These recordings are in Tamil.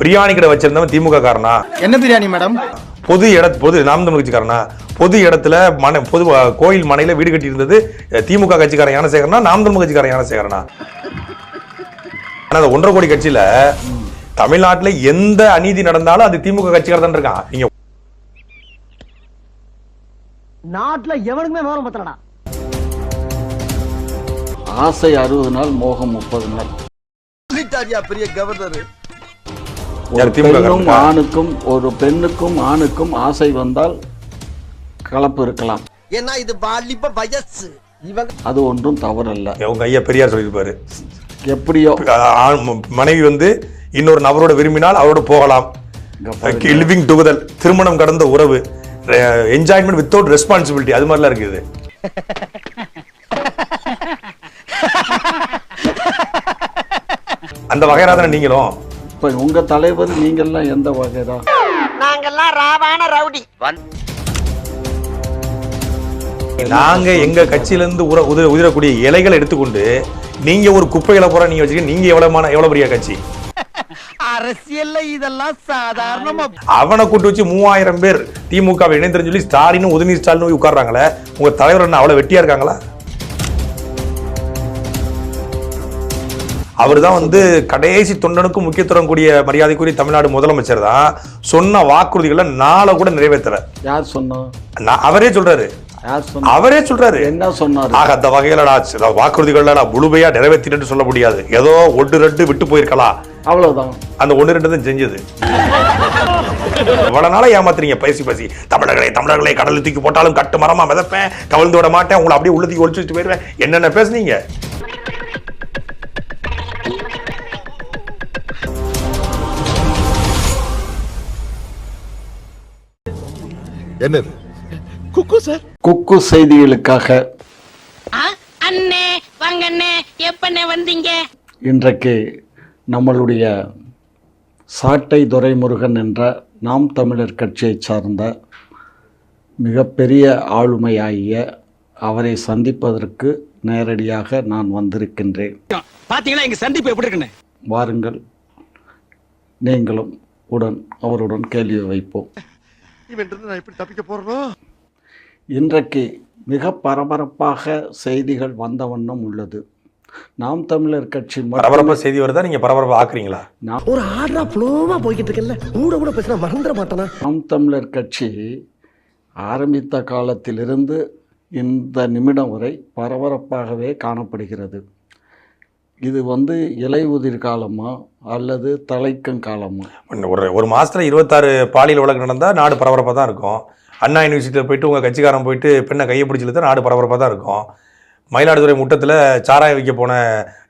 பிரியாணி கடை வச்சிருந்தவன் திமுக காரனா? என்ன பிரியாணி மேடம்? பொது இட பொது நாம் தமிழ் கட்சிக்காரனா பொது இடத்துல மன பொது கோயில் மனையில வீடு கட்டி இருந்தது திமுக கட்சிக்காரன் ஞானசேகரனா நாம் தமிழ் கட்சிக்காரன் ஞானசேகரனா? ஆனா அந்த ஒன்றரை கோடி கட்சியில தமிழ்நாட்டுல எந்த அநீதி நடந்தாலும் அது திமுக கட்சிக்காரர் தான் இருக்கான். நீங்க நாட்டுல எவனுக்குமே விவரம் பத்தலடா. ஆசை அறுபது நாள் மோகம் முப்பது நாள். பெரிய கவர்னர்? ஒரு பெண்ணும்? ஆணுக்கும் ஒரு பெண்ணுக்கும் ஆணுக்கும் ஆசை வந்தால் கலப்பு இருக்கலாம். ஏன்னா இது வாலிப வயசு. இவன் அது ஒன்றும் தவறல்ல. உங்க ஐயா பெரியார் சொல்லியிருப்பாரு. எப்படியோ மனைவி வந்து இன்னொரு நபரோட விரும்பினால் அவரோட போகலாம். லிவிங் டுகெதர் திருமணம் கடந்த உறவு என்ஜாய்மெண்ட் வித்தவுட் ரெஸ்பான்சிபிலிட்டி அது மாதிரிலாம் இருக்குது. அந்த வகையரா தானே நீங்களும்? இப்ப உங்க தலைவர் நீங்கெல்லாம் எந்த வகைதான்? நாங்கெல்லாம் ராவான ரவுடி. நாங்க எங்க கட்சியில இருந்து உர உதிர உதிரக்கூடிய இலைகளை எடுத்துக்கொண்டு நீங்க ஒரு குப்பைகளை போற நீங்க வச்சுக்க நீங்க எவ்வளவு எவ்வளவு பெரிய கட்சி? அரசியல்ல இதெல்லாம் சாதாரணமா அவனை கூட்டு வச்சு மூவாயிரம் பேர் திமுக இணைந்திருந்து சொல்லி ஸ்டாலினும் உதயநிதி ஸ்டாலினும் போய் உட்கார்றாங்களே. உங்க தலைவர் என்ன அவ்வளவு வெட்டியா இருக்காங்களா? அவர் தான் வந்து கடைசி தொண்டனுக்கும் முக்கியத்துவம் கூடிய மரியாதைக்குரிய தமிழ்நாடு முதலமைச்சர் தான். சொன்ன வாக்குறுதிகளை நாளை கூட நிறைவேற்றல. யார் சொன்னா? அவரே சொல்றாரு. அவரே சொல்றாரு. என்ன சொன்னாரு? ஆக அந்த வகையில நான் சில வாக்குறுதிகள் நான் முழுமையா நிறைவேற்றிட்டு சொல்ல முடியாது. ஏதோ ஒன்று ரெண்டு விட்டு போயிருக்கலாம். அவ்வளவுதான். அந்த ஒன்று ரெண்டு தான் செஞ்சது. இவ்வளவு நாளா ஏமாத்துறீங்க பேசி பேசி. தமிழர்களை தமிழர்களை கடலில் தூக்கி போட்டாலும் கட்டு மரமா மிதப்பேன். கவிழ்ந்து விட மாட்டேன். உங்களை அப்படியே உள்ள தூக்கி ஒழிச்சு வச்சுட்டு போயிருவேன். என்னென்ன பேசுனீங்க? என்னது? குக்கு செய்திகளுக்காக ஆ, அண்ணே வாங்க அண்ணே எப்பண்ணே வந்தீங்க? இன்றைக்கு நம்மளுடைய சாட்டை துரைமுருகன் என்ற நாம் தமிழர் கட்சியைச் சார்ந்த மிகப்பெரிய ஆளுமையாகிய அவரை சந்திப்பதற்கு நேரடியாக நான் வந்திருக்கின்றேன். பாத்தீங்களா எங்க சந்திப்பு எப்படி இருக்குன்னு? வாருங்கள். நீங்களும் உடன் அவருடன் கேள்வி வைப்போம். இவன் நான் எப்படி தப்பிக்க போறனோ? இன்றைக்கு மிக பரபரப்பாக செய்திகள் வந்த வண்ணம் உள்ளது. நாம் தமிழர் கட்சி மட்டும் பரபரப்பா செய்தி வருதா? நீங்க பரபரப்பா ஆக்குறீங்களா? நாம் ஒரு ஆர்டரா ஃப்ளோவா போய்கிட்டு இருக்கல கூட கூட பேசினா மறந்துட மாட்டானா? நாம் தமிழர் கட்சி ஆரம்பித்த காலத்திலிருந்து இந்த நிமிடம் வரை பரபரப்பாகவே காணப்படுகிறது. இது வந்து இலையுதிர் காலமா அல்லது தலைக்கும் காலமா? ஒரு ஒரு மாசத்துல இருபத்தாறு பாலியல் வழக்கு நடந்தா நாடு பரபரப்பா தான் இருக்கும். அண்ணா யூனிவர்சிட்டியில் போயிட்டு உங்க கட்சிக்காரன் போயிட்டு பெண்ணை கையை பிடிச்சிட்டு நாடு பரபரப்பா தான் இருக்கும். மயிலாடுதுறை முட்டத்தில் சாராயம் விற்க போன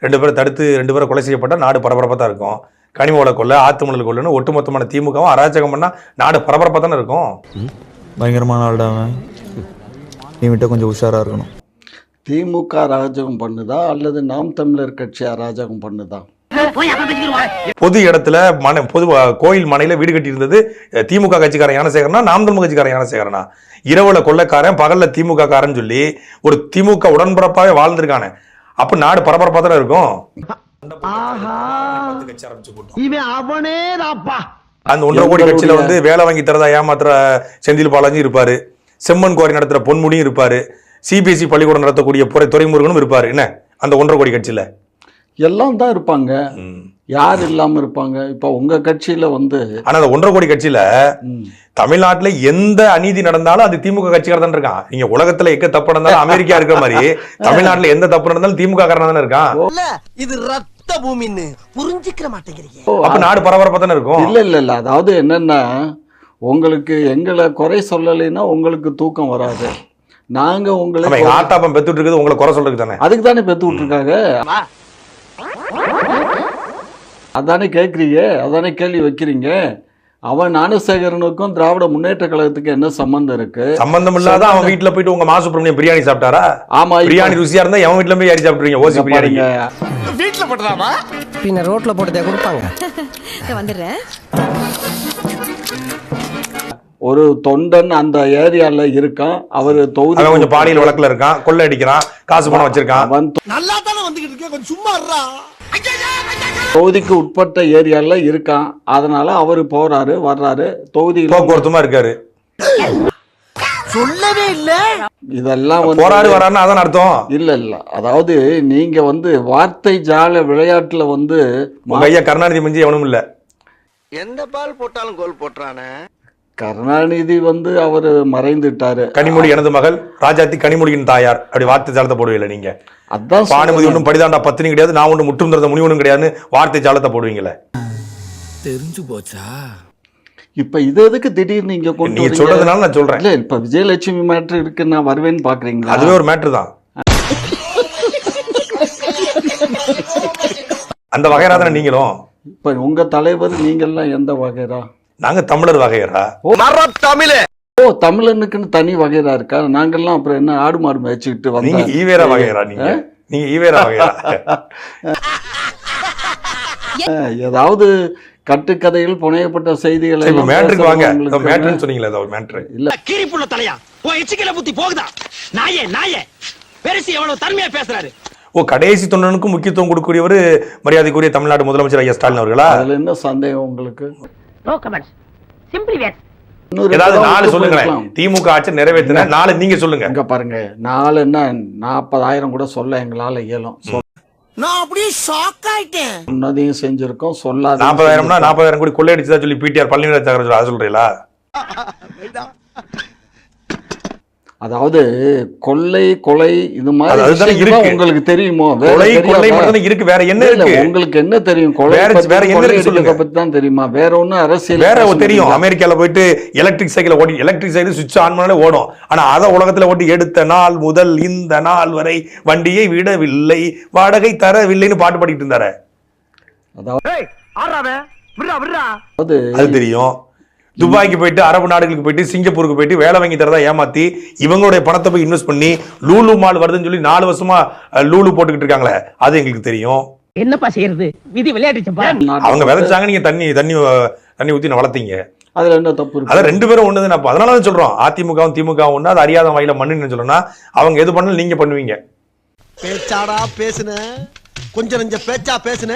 ரெண்டு பேரை தடுத்து ரெண்டு பேரை கொலை செய்யப்பட்ட நாடு பரபரப்பாக தான் இருக்கும். கனிமவள கொள்ளை ஆத்துமணல் கொள்ளைன்னு ஒட்டுமொத்தமான திமுகவும் அராஜகம் பண்ணா நாடு பரபரப்பாக தானே இருக்கும்? பயங்கரமான ஆள்டா அவன். நீ விட்ட கொஞ்சம் உஷாரா இருக்கணும். திமுக அராஜகம் பண்ணுதா அல்லது நாம் தமிழர் கட்சி அராஜகம் பண்ணுதா? பொது இடத்துல மன பொது கோயில் மனையில வீடு கட்டி இருந்தது திமுக கட்சிக்காரன் ஞானசேகரனா நாம் தமிழ் கட்சிக்காரன் ஞானசேகரனா? இரவுல கொள்ளைக்காரன் பகல்ல திமுக காரன் சொல்லி ஒரு திமுக உடன்பரப்பாவே வாழ்ந்திருக்கானே. அப்ப நாடு பரபரப்பா தானே இருக்கும்? அந்த ஒன்றரை கோடி கட்சியில வந்து வேலை வாங்கி தரதா ஏமாத்துற செந்தில் பாலாஜி இருப்பாரு. செம்மன் குவாரி நடத்துற பொன்முடியும் இருப்பாரு. சிபிஎஸ்சி பள்ளிக்கூடம் நடத்தக்கூடிய புறை துறைமுருகனும் இருப்பாரு. என்ன? அந்த ஒன்றரை கோடி கட்சியில. எல்லாம் தான் இருப்பாங்க. யார் இல்லாம இருப்பாங்க? இப்போ உங்க கட்சியில வந்து ஆனா அந்த ஒன்றரை கோடி கட்சியில தமிழ்நாட்டுல எந்த அநீதி நடந்தாலும் அது திமுக கட்சிக்காரர் தான் இருக்கான். நீங்க உலகத்துல எக்க தப்பு நடந்தாலும் அமெரிக்கா இருக்கிற மாதிரி தமிழ்நாட்டுல எந்த தப்பு நடந்தாலும் திமுக காரன் தானே இருக்கான். இல்ல இது ரத்த பூமின்னு புரிஞ்சுக்கிற மாட்டேங்கிறீங்க. ஓ, அப்ப நாடு பரபரப்பா தானே இருக்கும். இல்ல இல்ல இல்ல. அதாவது என்னன்னா உங்களுக்கு எங்களை குறை சொல்லலைன்னா உங்களுக்கு தூக்கம் வராது. நாங்க உங்களை ஆட்டாப்பம் பெத்துட்டு இருக்குது உங்களை குறை சொல்றதுக்கு தானே? அதுக்கு தானே பெத்து விட்டுருக்காங்க. அதானே கேட்குறீங்க அதானே கேள்வி வைக்கிறீங்க? அவன் ஞானசேகரனுக்கும் திராவிட முன்னேற்ற கழகத்துக்கு என்ன சம்பந்தம் இருக்கு? சம்பந்தம் இல்லாத அவன் வீட்டுல போயிட்டு உங்க மா சுப்பிரமணியம் பிரியாணி சாப்பிட்டாரா? ஆமா பிரியாணி ருசியா இருந்தா எவன் வீட்டுல போய் யாரி சாப்பிட்டுறீங்க ஓசி பிரியாணி வீட்டுல பண்றாமா பின்ன ரோட்ல போட்டதே கொடுப்பாங்க. வந்துடுறேன். ஒரு தொண்டன் அந்த ஏரியால இருக்கான். அவர் தொகுதி கொஞ்சம் பாலியல் வழக்குல இருக்கான். கொள்ளை அடிக்கிறான் காசு பணம் வச்சிருக்கான். நல்லா தானே வந்துகிட்டு இருக்கேன் கொஞ்சம் சும்மா இருடா. தொகுதிக்கு உட்பட்ட ஏரியால இருக்கான். அதனால அவரு போறாரு வர்றாரு. தொகுதியில போக்குவரத்துமா இருக்காரு. சொல்லவே இல்ல. இதெல்லாம் வந்து போறாரு வராருன்னு அதான் அர்த்தம். இல்ல இல்ல. அதாவது நீங்க வந்து வார்த்தை ஜால விளையாட்டுல வந்து ஐயா கருணாநிதி மிஞ்சி எவனும் இல்ல. எந்த பால் போட்டாலும் கோல் போட்டுறானே? கருணாநிதி வந்து அவரு மறைந்துட்டாரு. கனிமொழி எனது மகள் ராஜாத்தி கனிமொழியின் தாயார். அப்படி வார்த்தை ஜாலத்தை போடுவீங்களா நீங்க? அதான் பானுமதி. ஒன்றும் படிதாண்டா பத்தினி கிடையாது நான் ஒன்று முற்றும் திறந்த முனி ஒன்றும் கிடையாதுன்னு வார்த்தை ஜாலத்தை போடுவீங்களே? தெரிஞ்சு போச்சா? இப்ப இது எதுக்கு திடீர்னு நீங்க கொண்டு நீங்க? சொல்றதுனால நான் சொல்றேன். இல்ல இப்ப விஜயலட்சுமி மேட்ரு இருக்கு நான் வருவேன்னு பாக்குறீங்களா? அதுவே ஒரு மேட்ரு தான். அந்த வகையரா தானே நீங்களும்? இப்ப உங்க தலைவர் நீங்கெல்லாம் எந்த வகைரா? நாங்க தமிழர் வகையரா? மர தமிழே. ஓ தமிழனுக்குன்னு தனி வகைரா இருக்கா? நாங்கெல்லாம் அப்புறம் என்ன ஆடு மாடு மேய்ச்சிக்கிட்டு நீங்க வந்தா ஈவேரா வகையரா நீங்க? நீங்க ஈவேரா வகையரா? ஏதாவது கட்டுக்கதைகள் புனையப்பட்ட செய்திகளை சரி, இப்ப எல்லாம் மேட்ருக்கு வாங்க. பேசுறவங்களுக்கு இப்ப மேட்ருன்னு சொன்னீங்களே அது ஒரு மேட்ரு. கீரி புள்ள தலையா? உன் எச்சிக்கல புத்தி போகுதா? நாயே நாயே. பெருசு எவ்வளவு தன்மையா பேசுறாரு. ஓ கடைசி தொண்டனுக்கும் முக்கியத்துவம் கொடுக்கக்கூடியவர் மரியாதைக்குரிய தமிழ்நாடு முதலமைச்சர் ஐயா ஸ்டாலின் அவர்களா? அதுல என்ன சந்தேகம் உங்களுக்கு? நோ கமெண்ட்ஸ் சிம்பிளி இன்னொரு ஏதாவது நாலு சொல்லுங்களேன். திமுக ஆட்சி நிறைவேற்றின நாலு நீங்க சொல்லுங்க. இங்க பாருங்க. நாலு என்ன? நாற்பதாயிரம் கூட சொல்ல எங்களால இயலும். நான் அப்படியே ஷாக் ஆயிட்டேன். சொன்னதையும் செஞ்சிருக்கோம் சொல்லாத நாற்பதாயிரம்னா நாற்பதாயிரம் கோடி கொள்ளையடிச்சதா சொல்லி பிடிஆர் பழனிவேல் தகவல் சொல்றீங்களா? அதாவது கொள்ளை கொலை இது மாதிரி. உங்களுக்கு தெரியுமோ? கொலை? கொள்ளை மட்டும் தானே இருக்கு. வேற என்ன இருக்கு? உங்களுக்கு என்ன தெரியும்? கொலை வேற- என்ன இருக்கு பத்தி தான் தெரியுமா? வேற ஒண்ணும் அரசியல் வேற தெரியும். அமெரிக்கால போயிட்டு எலக்ட்ரிக் சைக்கிள் ஓடி எலக்ட்ரிக் சைக்கிள் சுவிட்ச் ஆன் பண்ணாலே ஓடும். ஆனா அத உலகத்துல ஓட்டி எடுத்த நாள் முதல் இந்த நாள் வரை வண்டியை விடவில்லை. வாடகை தரவில்லைன்னு பாட்டு பாடிட்டு இருந்தாரு. அதாவது அது தெரியும். துபாய்க்கு போயிட்டு அரபு நாடுகளுக்கு போயிட்டு சிங்கப்பூருக்கு போயிட்டு வேலை வாங்கி தரதா ஏமாத்தி இவங்களுடைய பணத்தை போய் இன்வெஸ்ட் பண்ணி லூலு மால் வருதுன்னு சொல்லி நாலு வருஷமா லூலு போட்டுக்கிட்டு இருக்காங்களே அது எங்களுக்கு தெரியும். என்னப்பா செய்யறது? விதி நாட்டுல அவங்க விதைச்சாங்க நீங்க தண்ணி தண்ணி தண்ணி ஊத்தி வளர்த்தீங்க. அதுல என்ன தப்பு இருக்கு? அதான் ரெண்டு பேரும் ஒண்ணுது அப்ப. அதனால தான் சொல்றோம் அதிமுகவும் திமுகவும் ஒண்ணு அது அறியாத வாயில மண்ணுன்னு சொல்லணும்னா அவங்க எது பண்ணாலும் நீங்க பண்ணுவீங்க. பேச்சாடா பேசுன. கொஞ்சம் நெஞ்ச பேச்சா பேசுன.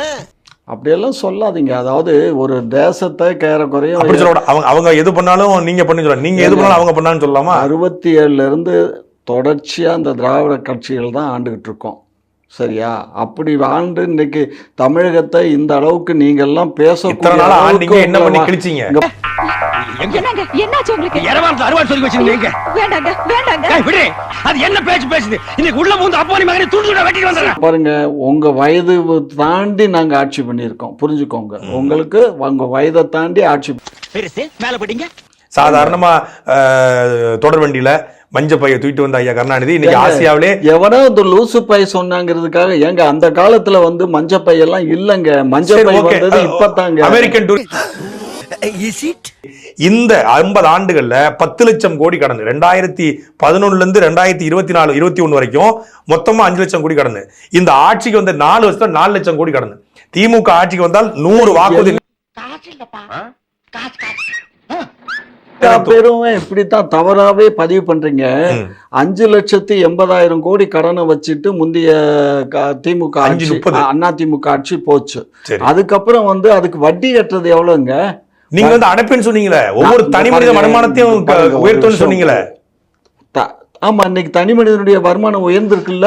அப்படியெல்லாம் சொல்லாதீங்க. அதாவது ஒரு தேசத்தை கேர குறைய அப்படி சொல்ல அவங்க அவங்க எது பண்ணாலும் நீங்க பண்ணி சொல்லலாம் நீங்க எது பண்ணாலும் அவங்க பண்ணான்னு சொல்லலாமா? அறுபத்தி ஏழுல இருந்து தொடர்ச்சியா இந்த திராவிட கட்சிகள் தான் ஆண்டுகிட்டு இருக்கோம். சரியா? அப்படி ஆண்டு இன்னைக்கு தமிழகத்தை இந்த அளவுக்கு நீங்க எல்லாம் இத்தனை நாள் ஆண்டீங்க பேச என்ன பண்ணி கிழிச்சீங்க? என்னங்க? என்னாச்சு உங்களுக்கு? இரவாரத்துல அறுவாள் சொல்லி வச்சிருந்தீங்க வேண்டாங்க வேண்டாங்க. ஏய், விடு. அது என்ன பேச்சு பேசுது? இன்னைக்கு உள்ள மூந்து அப்பா நீ மகனை துண்டு வெட்டிட்டு பாருங்க உங்க வயது தாண்டி நாங்க ஆட்சி பண்ணியிருக்கோம். புரிஞ்சுக்கோங்க. உங்களுக்கு உங்க வயதை தாண்டி ஆட்சி பெருசு மேல போட்டீங்க சாதாரணமா தொடர் வண்டியில மஞ்ச பைய தூக்கிட்டு வந்த ஐயா கருணாநிதி இன்னைக்கு ஆசியாவிலே எவனோ இந்த லூசு பை சொன்னாங்கிறதுக்காக ஏங்க அந்த காலத்துல வந்து மஞ்ச பை எல்லாம் இல்லங்க. மஞ்ச பை. வந்தது இப்பதாங்க. அமெரிக்கன் டூர் இந்த ஐம்பது ஆண்டுகள்ல பத்து லட்சம் கோடி கடன். ரெண்டாயிரத்தி பதினொன்னுல இருந்து ரெண்டாயிரத்தி இருபத்தி நாலு இருபத்தி ஒண்ணு வரைக்கும் மொத்தமா அஞ்சு லட்சம் கோடி கடன். இந்த ஆட்சிக்கு வந்த நாலு வருஷத்துல நாலு லட்சம் கோடி கடன். திமுக ஆட்சிக்கு வந்தால் நூறு வாக்குறுதி. பேரும் இப்படித்தான் தவறாவே பதிவு பண்றீங்க. அஞ்சு லட்சத்தி எண்பதாயிரம் கோடி கடனை வச்சுட்டு முந்தைய திமுக அஞ்சு ஆட்சி முப்பது. அண்ணா திமுக ஆட்சி போச்சு. அதுக்கப்புறம் வந்து அதுக்கு வட்டி கட்டுறது எவ்வளவுங்க? நீங்க வந்து அடைப்புன்னு சொன்னீங்களே. ஒவ்வொரு தனி மனித வருமானத்தையும் விஷயம். சொன்னீங்களே. ஆமா இன்னைக்கு தனி மனிதனுடைய வருமானம் உயர்ந்திருக்குல்ல.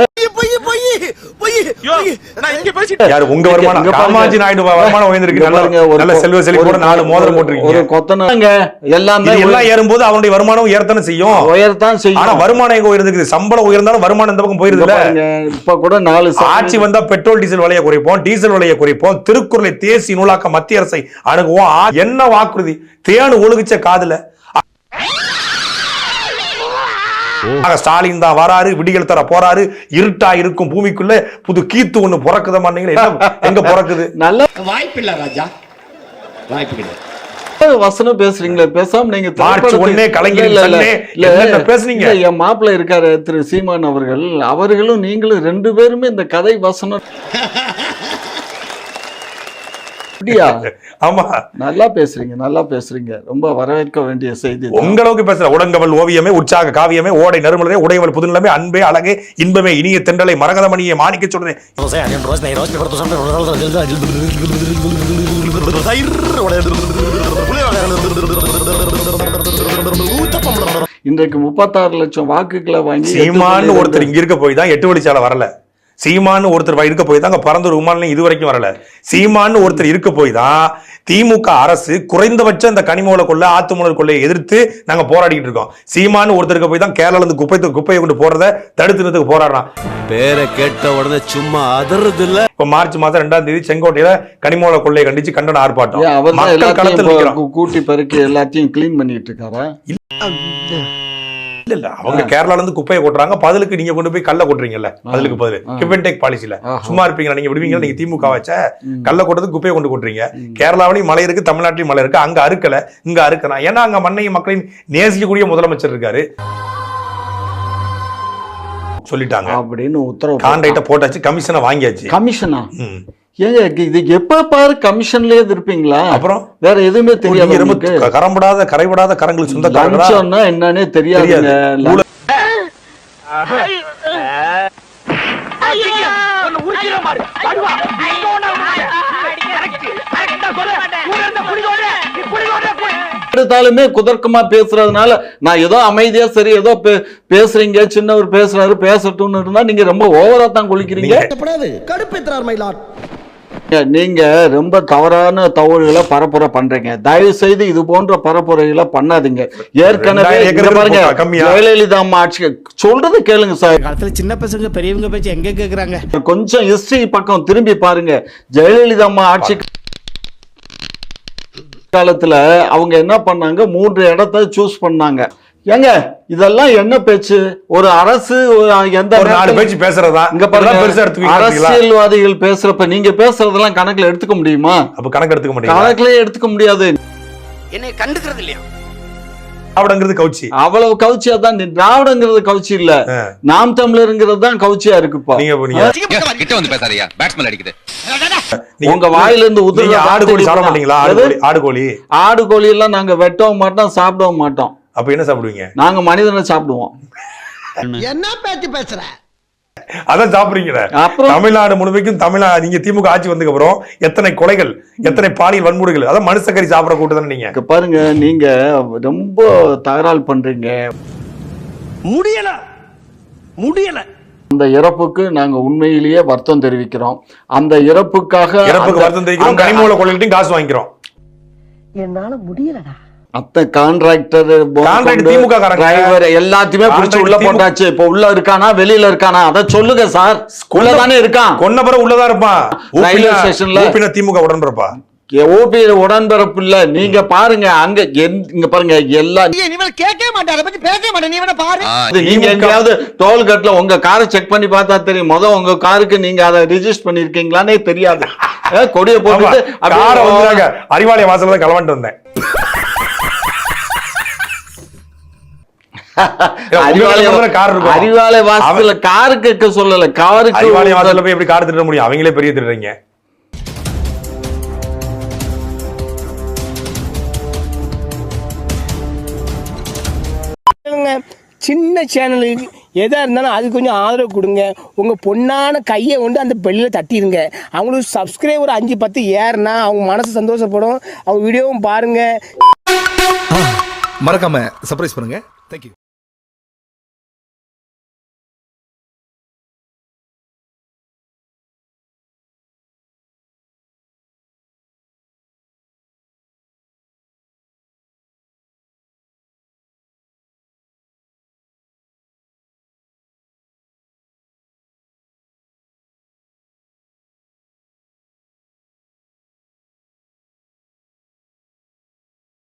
யாரு உங்க இங்க வருமானம்? பாருங்க. காமாஜி நாயுடு வருமானம் உயர்ந்திருக்கு. இங்க நல்ல பாருங்க, ஒரு நல்ல கொ- செல்வ செழிப்போட ஒரு- நாலு மோதிரம் ஒரு போட்டிருக்கீங்க. கொத்தனாங்க எல்லாம் இது தான் எல்லாம் ஏறும்போது அவனுடைய வருமானம் உயர்த்தானே செய்யும். உயர்த்தான் ஆனா வருமானம் எங்க உயர்ந்துக்குது சம்பளம் உயர்ந்தாலும் வருமானம் இந்த பக்கம் இப்ப கூட நாலு ஆட்சி வந்தா பெட்ரோல் டீசல் விலையை குறைப்போம் டீசல் விலையை குறைப்போம் திருக்குறளை தேசி நூலாக்க மத்திய அரசை அணுகுவோம். ஆ- என்ன வாக்குறுதி? தேனு ஒழுகுச்ச காதுல ஸ்டாலின் தான் வராரு விடிகள் தர போறாரு இருட்டா இருக்கும் பூமிக்குள்ள. புது கீத்து ஒண்ணு பிறக்குத மாட்டீங்களா என்ன எங்க பிறக்குது? நல்ல வாய்ப்பில்லை ராஜா. வாய்ப்பு கிடையாது வசனம் பேசுறீங்களே பேசாம நீங்க இல்ல, இல்ல, இல்ல? இல்ல, என் மாப்பிள்ள இருக்காரு திரு சீமான் அவர்கள். அவர்களும் நீங்களும் ரெண்டு பேருமே இந்த கதை வசனம் அப்படியா? ஆமா. நல்லா பேசுறீங்க நல்லா பேசுறீங்க. ரொம்ப வரவேற்க வேண்டிய செய்தி தான். உங்க அளவுக்கு பேசுற உடங்கவல் ஓவியமே உற்சாக காவியமே ஓடை நறுமலரே உடையவள் புதுநிலமே அன்பே அழகே இன்பமே இனிய தென்றலை மரகதமணியை மாணிக்க சொல்றேன் இன்றைக்கு முப்பத்தாறு லட்சம் வாக்குகளை வாங்கி ஒருத்தர் இங்க இருக்க போய் தான் எட்டு வழிச்சாலை வரல. சீமான்னு ஒருத்தர் இருக்க போய் தான் அங்க பரந்தூர் விமான நிலையம் இது வரைக்கும் வரல. சீமான்னு ஒருத்தர் இருக்க போய் தான் திமுக அரசு குறைந்தபட்சம் இந்த கனிமூல கொள்ளை ஆத்துமலர் கொள்ளையை எதிர்த்து நாங்க போராடிட்டு இருக்கோம். சீமான்னு ஒருத்தர் இருக்க போய் தான் கேரளால இருந்து குப்பை குப்பையை கொண்டு போறத தடுத்துறதுக்கு போராடுறான். பேரை கேட்ட உடனே சும்மா அதறது இல்ல இப்ப மார்ச் மாதம் ரெண்டாம் தேதி செங்கோட்டையில கனிமூல கொள்ளையை கண்டிச்சு கண்டன ஆர்ப்பாட்டம். மக்கள் களத்தில் கூட்டி பெருக்கி எல்லாத்தையும் க்ளீன் பண்ணிட்டு இருக்காரா? இல்ல இல்ல அவங்க கேரளால இருந்து குப்பையை கொட்டுறாங்க. பதிலுக்கு நீங்க கொண்டு போய் கல்ல கொட்டுறீங்கல்ல? பதிலுக்கு பதில். ஆ. கிவ் அண்ட் டேக் பாலிசில. சும்மா இருப்பீங்களா? நீங்க விடுவீங்களா? நீங்க திமுக வச்ச. கல்ல கொட்டதுக்கு குப்பையை கொண்டு கொட்டுறீங்க. கேரளாவிலையும் மலை இருக்கு தமிழ்நாட்டிலும் மலை இருக்கு. அங்க அறுக்கல இங்க அறுக்கலாம் ஏன்னா அங்க மண்ணையும் மக்களையும் நேசிக்கக்கூடிய முதலமைச்சர் இருக்காரு. சொல்லிட்டாங்க. அப்படின்னு உத்தரவு கான்ட்ராக்ட போட்டாச்சு கமிஷனை வாங்கியாச்சு. கமிஷனா. ஏங்க இது எப்ப பாரு கமிஷன்லயே இருப்பீங்களா? அப்புறம்? வேற எதுவுமே தெரியாது ரொம்ப கரம்படாத கரைபடாத கரங்கள் சொந்தக்காரங்களா? லஞ்சம்னா என்னன்னே தெரியாதுங்க. தெரியாது. எடுத்தாலுமே குதர்க்கமா பேசுறதுனால நான் ஏதோ அமைதியா சரி ஏதோ பே- பேசுறீங்க சின்னவர் பேசுறாரு பேசட்டும்னு இருந்தா நீங்க ரொம்ப ஓவரா தான் குளிக்கிறீங்க. நீங்க கடுப்பேற்றார் மயிலாட் நீங்க ரொம்ப தவறான தகவல்களை பரப்புரை பண்றீங்க. தயவு செய்து இது போன்ற பரப்புரைகளை பண்ணாதீங்க. ஏற்கனவே பாருங்க? ஜெயலலிதா அம்மா ஆட்சி சொல்றது கேளுங்க சார். காலத்துல சின்ன பசங்க பெரியவங்க பேச்சு எங்க கேக்குறாங்க? கொஞ்சம் ஹிஸ்டரி பக்கம் திரும்பி பாருங்க. ஜெயலலிதா அம்மா ஆட்சி காலத்துல அவங்க என்ன பண்ணாங்க? மூன்று இடத்த சூஸ் பண்ணாங்க. ஏங்க இதெல்லாம் என்ன பேச்சு? ஒரு அரசு எந்த ஒரு நாலு பேச்சு பேசுறதா? இங்க இதெல்லாம் பாருங்க அரசியல்வாதிகள் பேசுறப்ப நீங்க பேசுறதெல்லாம் கணக்குல எடுத்துக்க முடியுமா? அப்ப கணக்கு எடுத்துக்க மாட்டீங்களா கணக்குலயே எடுத்துக்க முடியாது. என்னை கண்டுக்கிறது இல்லையா? திராவிடங்கிறது கவுச்சி. அவ்வளவு கவுச்சியா தான் நீ- திராவிடங்கிறது கவுச்சி இல்ல. நாம் தமிழருங்கிறது தான் கவுச்சியா இருக்குப்பா. கிட்ட வந்து பேசாதயா பேட்ஸ்மேன் அடிக்குது. உங்க வாயில இருந்து உதிர்ற ஆடு கோழி சாப்பிட மாட்டீங்களா? ஆடு எது? கோழி ஆடு கோழி. ஆடு கோழி எல்லாம் நாங்க வெட்டவும் மாட்டோம் சாப்பிடவும் மாட்டோம். அப்ப என்ன சாப்பிடுவீங்க? நாங்க மனிதனை சாப்பிடுவோம். என்ன பேச்சு பேசுற? அதான் சாப்பிடுறீங்களே. அப்புறம்? தமிழ்நாடு முழுமைக்கும் தமிழா நீங்க திமுக ஆட்சி வந்ததுக்கு அப்புறம் எத்தனை கொலைகள் எத்தனை பாலியல் வன்முறைகள் அதான் மனுஷக்கறி சாப்பிட கூட்டு தானே நீங்க? இங்க பாருங்க நீங்க ரொம்ப தகராறு பண்றீங்க. முடியல. முடியல. அந்த இறப்புக்கு நாங்க உண்மையிலேயே வருத்தம் தெரிவிக்கிறோம். அந்த இறப்புக்காக இறப்புக்கு வருத்தம் தெரிவிக்கிறோம் கனிமூல கொள்ளைகிட்டையும் காசு வாங்கிக்கிறோம். என்னால முடியலடா. அத்தனை கான்ட்ராக்டர் திமுக. டிரைவர் எல்லாத்தையுமே பிடிச்சு உள்ள. போட்டாச்சு. இப்ப உள்ள இருக்கானா? வெளியில இருக்கானா? அத சொல்லுங்க சார். உள்ளதானே இருக்கான். கொன்ன பிறகு உள்ளதா இருப்பான் ரயில்வே ஸ்டேஷன்ல- திமுக உடன்பிறப்பா? ஓபி உடன்பிறப்பு இல்ல. நீங்க பாருங்க. அங்க இங்க பாருங்க. எல்லா நீ இவன் கேட்கவே மாட்டேன் அதை பத்தி பேசவே மாட்டேன் நீ பாரு. இது நீங்க எங்கேயாவது டோல் கேட்ல உங்க காரை செக் பண்ணி பார்த்தா தெரியும். முத உங்க காருக்கு நீங்க அதை ரிஜிஸ்டர் பண்ணிருக்கீங்களானே தெரியாது. கொடியை வந்துட்டாங்க அறிவாலய வாசல்ல கிளம்பிட்டு வந்தேன். அறிவாலய வாசல்ல காரு கேட்க சொல்லல. காருக்கு அறிவாலய வாசல்ல போய் எப்படி கார் திருட முடியும்? அவங்களே பெரிய திருடுறீங்க. சின்ன சேனலுக்கு எதா இருந்தாலும் அது கொஞ்சம் ஆதரவு கொடுங்க. உங்க பொண்ணான கையை கொண்டு அந்த பெல்லில தட்டிடுங்க அவங்களுக்கு சப்ஸ்கிரைபர் அஞ்சு பத்து ஏறுனா அவங்க மனசு சந்தோஷப்படும். அவங்க வீடியோவும் பாருங்க. மறக்காம சர்ப்ரைஸ் பண்ணுங்க. தேங்க்யூ